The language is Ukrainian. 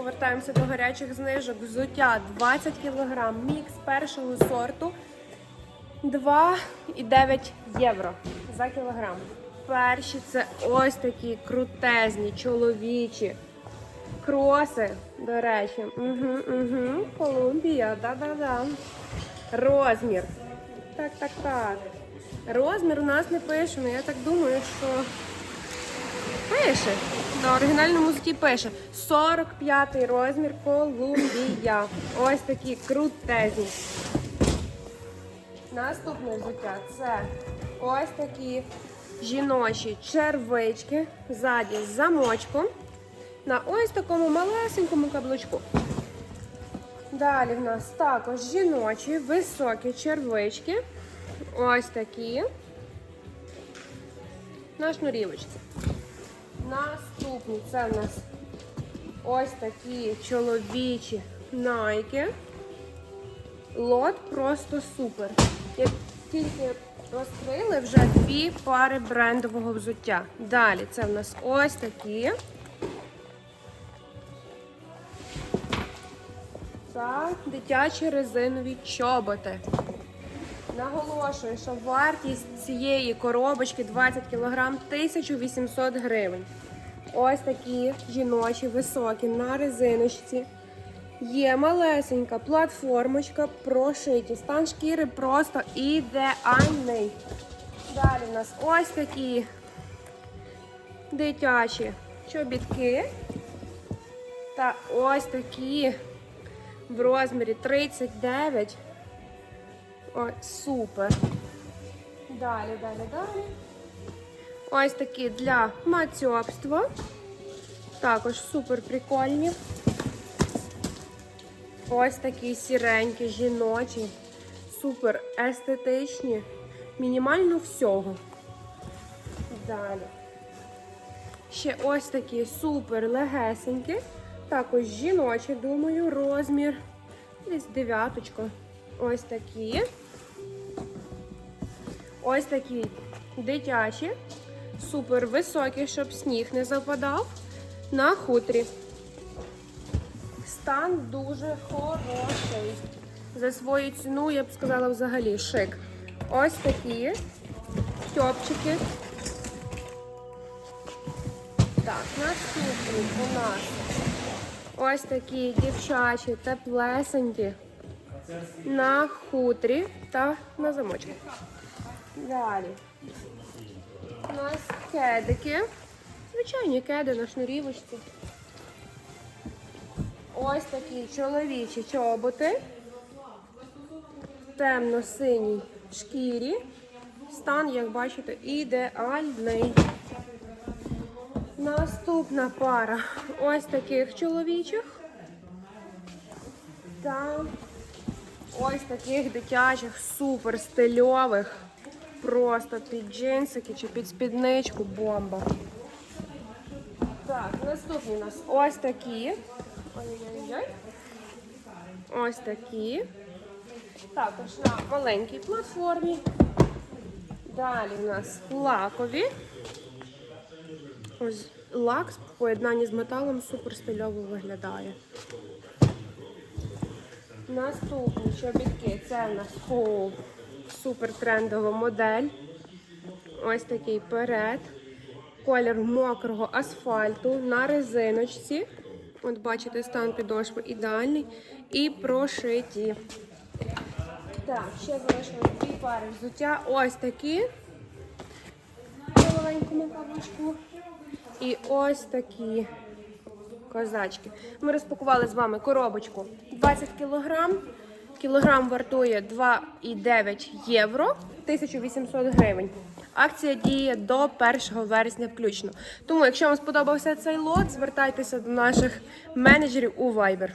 повертаємося до гарячих знижок. Взуття 20 кг, мікс першого сорту 2,9 євро за кілограм. Перші це ось такі крутезні, чоловічі. Кроси, до речі. Угу, угу. Колумбія, да-да-да. Розмір. Так, так, так. Розмір у нас не пише, але я так думаю, що пише. На оригінальному зуті пише 45 розмір Колумбія. Ось такі крутезні. Наступне взуття це ось такі жіночі червички ззаді з замочком на ось такому малесенькому каблучку. Далі в нас також жіночі високі червички. Ось такі. На шнурівочці. Наступні це в нас ось такі чоловічі найки. Лот просто супер. Як тільки розкрили вже дві пари брендового взуття. Далі це в нас ось такі. Та дитячі резинові чоботи. Наголошую, що вартість цієї коробочки 20 кг 1800 гривень. Ось такі жіночі, високі на резиночці. Є малесенька платформочка, прошиті. Стан шкіри просто ідеальний. Далі у нас ось такі дитячі чобітки. Та ось такі в розмірі 39. Ой, супер. Далі, далі, далі. Ось такі для мацьобства. Також супер прикольні. Ось такі сіренькі, жіночі, супер естетичні. Мінімально всього. Далі. Ще ось такі супер легесенькі. Також жіночі, думаю, розмір. Десь дев'яточка. Ось такі. Ось такі дитячі, супер високі, щоб сніг не западав. На хутрі. Стан дуже хороший. За свою ціну, я б сказала, взагалі шик. Ось такі тьопчики. Так, наступні у нас ось такі дівчачі, теплесенькі на хутрі та на замочку. Далі. У нас кедики. Звичайні кеди на шнурівочці. Ось такі чоловічі чоботи. Темно-синій шкірі. Стан, як бачите, ідеальний. Наступна пара ось таких чоловічих. Та ось таких дитячих, супер стильових. Просто під джинсики чи під спідничку бомба. Так, наступні у нас ось такі. Ось такі. Також на маленькій платформі. Далі у нас лакові. Ось лак в поєднанні з металом супер стильово виглядає. Наступні чобітки. Це у нас фу, супер трендова модель. Ось такий перед. Колір мокрого асфальту на резиночці. От бачите, стан підошви ідеальний. І прошиті. Так, ще залишилось дві пари взуття. Ось такі. Маленькому каблучку. І ось такі козачки. Ми розпакували з вами коробочку 20 кг. Кілограм вартує 2,9 євро, 1800 гривень. Акція діє до 1 вересня включно. Тому, якщо вам сподобався цей лот, звертайтеся до наших менеджерів у Viber.